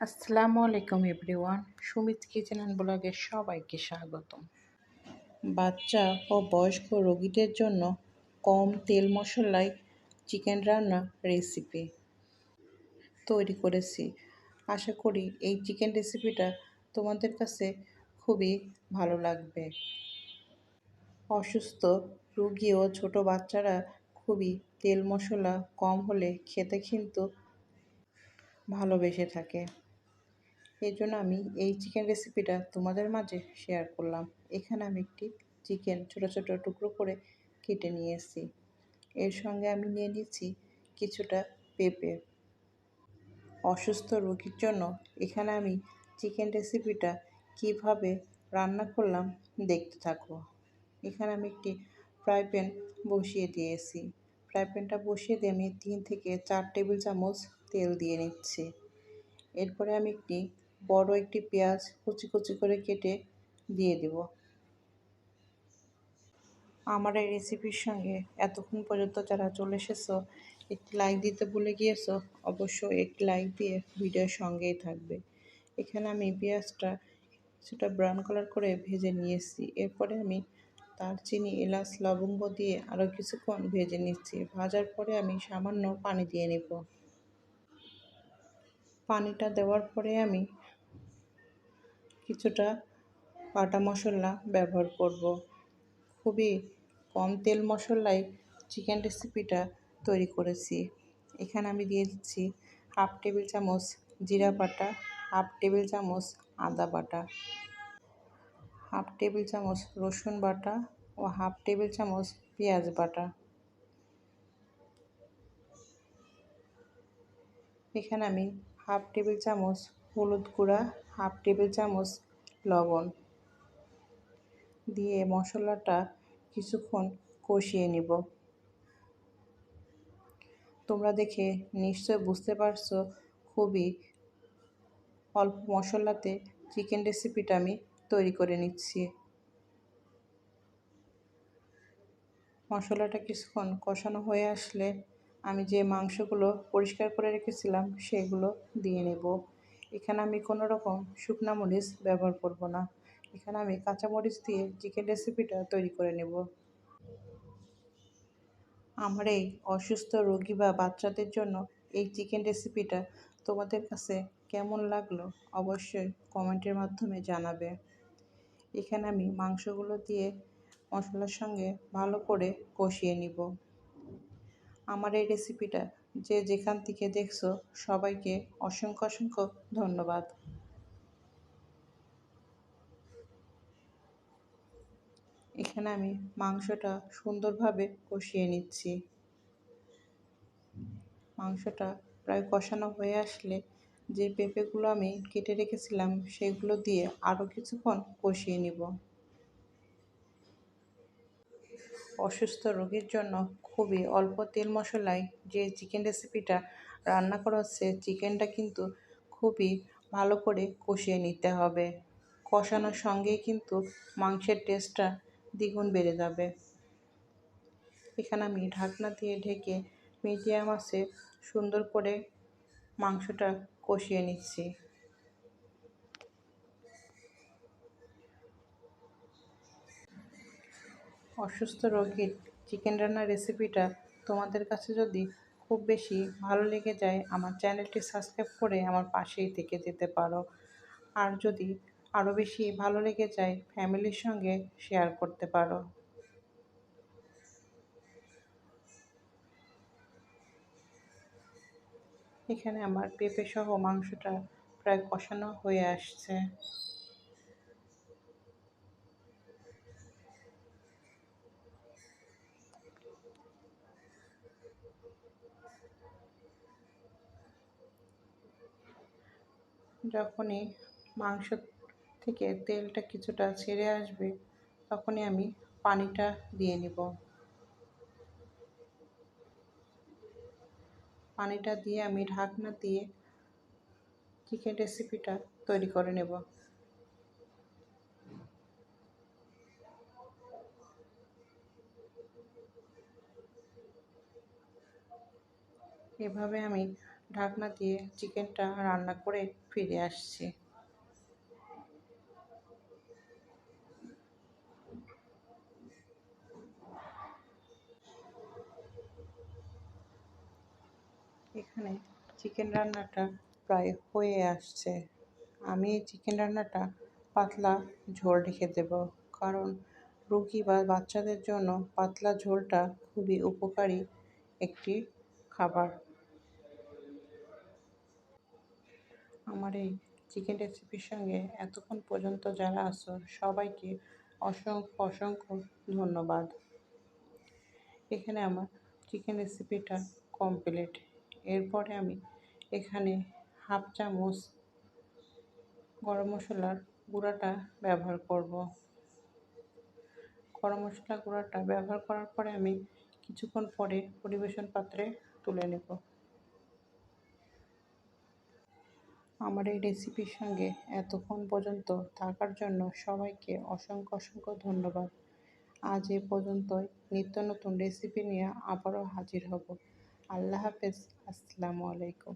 আসসালামু আলাইকুম everyone. Sumit kitchen and ব্লগে সবাইকে স্বাগতম। বাচ্চা ও বয়স্ক রোগীদের জন্য কম তেল মশলায় চিকেন রান্না রেসিপি তৈরি করেছি। আশা করি এই চিকেন রেসিপিটা তোমাদের কাছে খুবই ভালো লাগবে। অসুস্থ রুগী ও ছোট বাচ্চারা খুবই তেল মশলা কম হলে খেতে কিন্তু ভালোবেসে থাকে। এই জন্য আমি এই চিকেন রেসিপিটা তোমাদের মাঝে শেয়ার করলাম। এখানে আমি একটি চিকেন ছোটো ছোটো টুকরো করে কেটে নিয়েছি এর সঙ্গে আমি নিয়ে নিচ্ছি কিছুটা পেঁপে। অসুস্থ রোগীর জন্য এখানে আমি চিকেন রেসিপিটা কীভাবে রান্না করলাম দেখতে থাকো এখানে আমি একটি ফ্রাই প্যান বসিয়ে দিয়েছি ফ্রাই প্যানটা বসিয়ে দিয়ে আমি তিন থেকে চার টেবিল চামচ তেল দিয়ে নিচ্ছি। এরপরে আমি একটি বড় একটি পেঁয়াজ কুচি কুচি করে কেটে দিয়ে দেব। আমার এই রেসিপির সঙ্গে এতক্ষণ পর্যন্ত যারা চলে এসেছ, একটি লাইক দিতে ভুলে গিয়েছো, অবশ্যই একটি লাইক দিয়ে ভিডিওর সঙ্গেই থাকবে। এখানে আমি পেঁয়াজটা সেটা ব্রাউন কালার করে ভেজে নিয়েছি এরপরে আমি দারচিনি, এলাচ, লবঙ্গ দিয়ে আরও কিছুক্ষণ ভেজে নিচ্ছি। ভাজার পরে আমি সামান্য পানি দিয়ে নেব। পানিটা দেওয়ার পরে আমি কিছুটা বাটা মশলা ব্যবহার করব। খুবই কম তেল মশলায় চিকেন রেসিপিটা তৈরি করেছি। এখানে আমি দিয়ে দিচ্ছি হাফ টেবিল চামচ জিরা বাটা হাফ টেবিল চামচ আদা বাটা হাফ টেবিল চামচ রসুন বাটা ও হাফ টেবিল চামচ পেঁয়াজ বাটা। এখানে আমি হাফ টেবিল চামচ হলুদ গুঁড়া হাফ টেবিল চামচ লবণ দিয়ে মশলাটা কিছুক্ষণ কষিয়ে নিব। তোমরা দেখে নিশ্চয় বুঝতে পারছ খুবই অল্প মশলাতে চিকেন রেসিপিটা আমি তৈরি করে নিচ্ছি। মশলাটা কিছুক্ষণ কষানো হয়ে আসলে আমি যে মাংসগুলো পরিষ্কার করে রেখেছিলাম সেগুলো দিয়ে নেব। এখানে আমি কোনো রকম শুকনো মরিচ ব্যবহার করব না। এখানে আমি কাঁচামরিচ দিয়ে চিকেন রেসিপিটা তৈরি করে নেব। আমার এই অসুস্থ রোগী বা বাচ্চাদের জন্য এই চিকেন রেসিপিটা তোমাদের কাছে কেমন লাগল অবশ্যই কমেন্টের মাধ্যমে জানাবে। এখানে আমি মাংসগুলো দিয়ে মশলার সঙ্গে ভালো করে কষিয়ে নিব। আমার এই রেসিপিটা যে যেখান থেকে দেখছ সবাইকে অসংখ্য অসংখ্য ধন্যবাদ। এখানে আমি মাংসটা সুন্দরভাবে কষিয়ে নিচ্ছি। মাংসটা প্রায় কষানো হয়ে আসলে যে পেঁপেগুলো আমি কেটে রেখেছিলাম, সেগুলো দিয়ে আরও কিছুক্ষণ কষিয়ে নিব। অসুস্থ রোগীর জন্য খুবই অল্প তেল মশলায় যে চিকেন রেসিপিটা রান্না করা হচ্ছে চিকেনটা কিন্তু খুবই ভালো করে কষিয়ে নিতে হবে। কষানোর সঙ্গেই কিন্তু মাংসের টেস্টটা দ্বিগুণ বেড়ে যাবে। এখানে আমি ঢাকনা দিয়ে ঢেকে মিডিয়াম আছে সুন্দর করে মাংসটা কষিয়ে নিচ্ছি। অসুস্থ রোগীর চিকেন রান্নার রেসিপিটা তোমাদের কাছে যদি খুব বেশি ভালো লেগে যায়, আমার চ্যানেলটি সাবস্ক্রাইব করে আমার পাশেই থেকে যেতে পারো। আর যদি আরও বেশি ভালো লেগে যায়, ফ্যামিলির সঙ্গে শেয়ার করতে পারো। এখানে আমার পেঁপে সহ মাংসটা প্রায় কষানো হয়ে আসছে। যখনই মাংস থেকে তেলটা কিছুটা ছেড়ে আসবে, তখনই আমি পানিটা দিয়ে নিব। পানিটা দিয়ে আমি ঢাকনা দিয়ে চিকেন রেসিপিটা তৈরি করে নেব। এভাবে আমি ঢাকনা দিয়ে চিকেনটা রান্না করে ফিরে আসছি। এখানে চিকেন রান্নাটা প্রায় হয়ে আসছে। আমি এই চিকেন রান্নাটা পাতলা ঝোল রেখে দেব, কারণ রুগী বা বাচ্চাদের জন্য পাতলা ঝোলটা খুবই উপকারী একটি খাবার। আমার এই চিকেন রেসিপির সঙ্গে এতক্ষণ পর্যন্ত যারা আসো সবাইকে অসংখ্য অসংখ্য ধন্যবাদ। এখানে আমার চিকেন রেসিপিটা কমপ্লিট এরপরে আমি এখানে হাফ চামচ গরম মশলার গুঁড়াটা ব্যবহার করব। গরম মশলা গুঁড়াটা ব্যবহার করার পরে আমি কিছুক্ষণ পরে পরিবেশন পাত্রে তুলে নেব। আমার এই রেসিপির সঙ্গে এতক্ষণ পর্যন্ত থাকার জন্য সবাইকে অসংখ্য অসংখ্য ধন্যবাদ। আজ এ পর্যন্তই। নিত্য নতুন রেসিপি নিয়ে আবারও হাজির হব। আল্লাহ হাফেজ। আসসালামু আলাইকুম।